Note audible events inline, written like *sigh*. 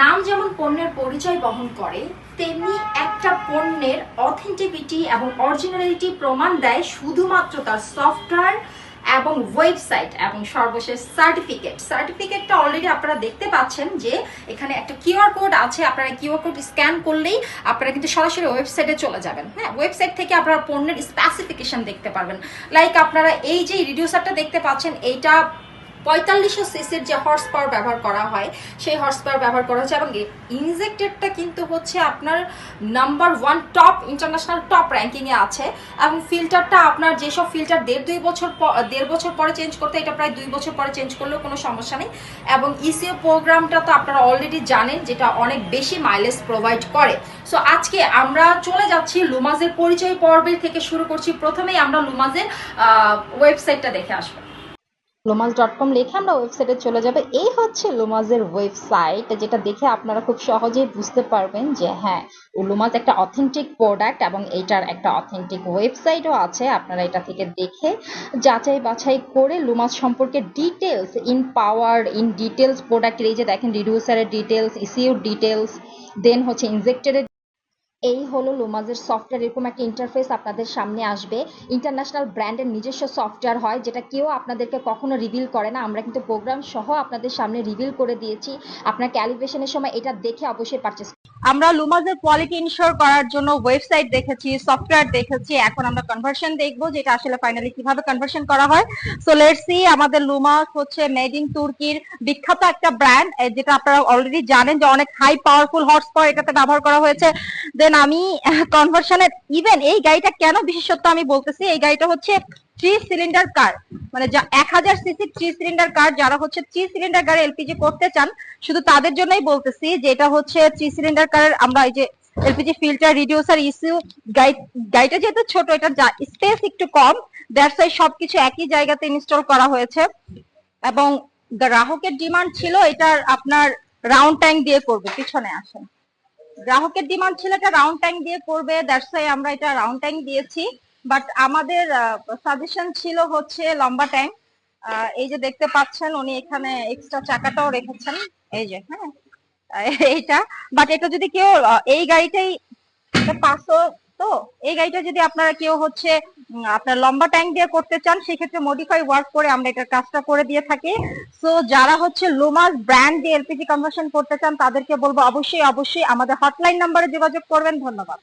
নাম যেমন পণ্যের পরিচয় বহন করে, তেমনি একটা পণ্যের অথেন্টিভিটি এবং অরিজিনালিটি প্রমাণ দেয় শুধুমাত্র তার সফটওয়্যার এবং ওয়েবসাইট এবং সর্বশেষ সার্টিফিকেট সার্টিফিকেটটা অলরেডি আপনারা দেখতে পাচ্ছেন যে এখানে একটা কিউআর কোড আছে, আপনারা কিউআর কোড স্ক্যান করলেই আপনারা কিন্তু সরাসরি ওয়েবসাইটে চলে যাবেন। হ্যাঁ ওয়েবসাইট থেকে আপনারা পণ্যের স্পেসিফিকেশন দেখতে পারবেন। লাইক আপনারা এই যে রিডিউসারটা দেখতে পাচ্ছেন, এইটা পঁয়তাল্লিশশো সিসির যে হর্স পাওয়ার ব্যবহার করা হয়, সেই হর্স পাওয়ার ব্যবহার করা হচ্ছে এবং ইনজেক্টেডটা কিন্তু হচ্ছে আপনার number one top international top র্যাঙ্কিংয়ে আছে এবং ফিল্টারটা আপনার যেসব ফিল্টার দেড় দুই বছর দেড় বছর পরে চেঞ্জ করতে, এটা প্রায় দুই বছর পরে চেঞ্জ করলেও কোনো সমস্যা নেই এবং ইসিও প্রোগ্রামটা তো আপনারা অলরেডি জানেন যেটা অনেক বেশি মাইলেজ প্রোভাইড করে। সো আজকে আমরা চলে যাচ্ছি লুমাজের পরিচয় পর্বের থেকে শুরু করছি। প্রথমেই আমরা লুমাজের ওয়েবসাইটটা দেখে আসব। লোমাজ ডট কম লিখে আমরা ওয়েবসাইটে চলে যাবে। এই হচ্ছে লোমাজের ওয়েবসাইট যেটা দেখে আপনারা খুব সহজেই বুঝতে পারবেন যে হ্যাঁ লোমাজ একটা অথেন্টিক প্রোডাক্ট এবং এইটার একটা অথেন্টিক ওয়েবসাইটও আছে। আপনারা এটা থেকে দেখে যাচাই বাছাই করে লুমাজ সম্পর্কে details in power in details প্রোডাক্টের এই যে দেখেন রিডিউসারের ডিটেলস ইসিউর ডিটেলস দেন হচ্ছে ইনজেক্টরের এই হলো লোমাজের সফটওয়্যার এরকম একটা ইন্টারফেস আপনাদের সামনে আসবে। ইন্টারন্যাশনাল ব্র্যান্ডের নিজস্ব সফটওয়্যার হয়, যেটা কেউ আপনাদেরকে কখনো রিভিল করে না। আমরা কিন্তু প্রোগ্রাম সহ আপনাদের সামনে রিভিল করে দিয়েছি। আপনার ক্যালিব্রেশনের সময় এটা দেখে অবশ্যই পারচেস আমরা লুমাজের কোয়ালিটি ইনশিওর করার জন্য ওয়েবসাইট দেখেছি সফটওয়্যার দেখেছি, এখন আমরা কনভার্সন দেখব, যেটা আসলে ফাইনালি কীভাবে কনভার্সন করা হয়। সো লেটস সি আমাদের লুমাস হচ্ছে মেড ইন তুর্কির বিখ্যাত একটা ব্র্যান্ড যেটা আপনারা অলরেডি জানেন যে অনেক হাই পাওয়ারফুল হর্স পাওয়ার এটাতে ব্যবহার করা হয়েছে। দেন আমি কনভার্সনের ইভেন এই গাড়িটা কেন বিশেষত্ব আমি বলতেছি, এই গাড়িটা হচ্ছে থ্রি সিলিন্ডার কার মানে যা এক হাজার সিসি থ্রি সিলিন্ডার কার যারা হচ্ছে থ্রি সিলিন্ডার কার এলপিজি করতে চান, শুধু তাদের জন্যই বলতেছি যে এটা হচ্ছে থ্রি সিলিন্ডার কারের আমরা এই যে এলপিজি ফিল্টার রিডিউসার ইস্যু গাড়িটা যেহেতু ছোট, এটা স্পেস একটু কম দ্যাটস ওয়াই সবকিছু একই জায়গাতে ইনস্টল করা হয়েছে। এবং গ্রাহকের ডিমান্ড ছিল এটার আপনার রাউন্ড ট্যাঙ্ক দিয়ে করবে, পিছনে আসেন। গ্রাহকের ডিমান্ড ছিল এটা রাউন্ড ট্যাঙ্ক দিয়ে করবে দ্যাটস ওয়াই আমরা এটা রাউন্ড ট্যাঙ্ক দিয়েছি। বাট আমাদের সাজেশন ছিল হচ্ছে লম্বা ট্যাঙ্ক এই যে দেখতে পাচ্ছেন, উনি এখানে এক্সট্রা চাকাটাও রেখেছেন। এই যে হ্যাঁ। *laughs* এইটা বাট এটা যদি কেউ এই গাড়িটাই পাঁচশো তো, এই গাড়িটা যদি আপনারা কেউ হচ্ছে আপনার লম্বা ট্যাঙ্ক দিয়ে করতে চান, সেক্ষেত্রে মডিফাই ওয়ার্ক করে আমরা এটার কাজটা করে দিয়ে থাকি। সো যারা হচ্ছে লোমাস ব্র্যান্ড দিয়ে এলপিজি কনভার্সন করতে চান, তাদেরকে বলব অবশ্যই অবশ্যই আমাদের হটলাইন নাম্বারে যোগাযোগ করবেন। ধন্যবাদ।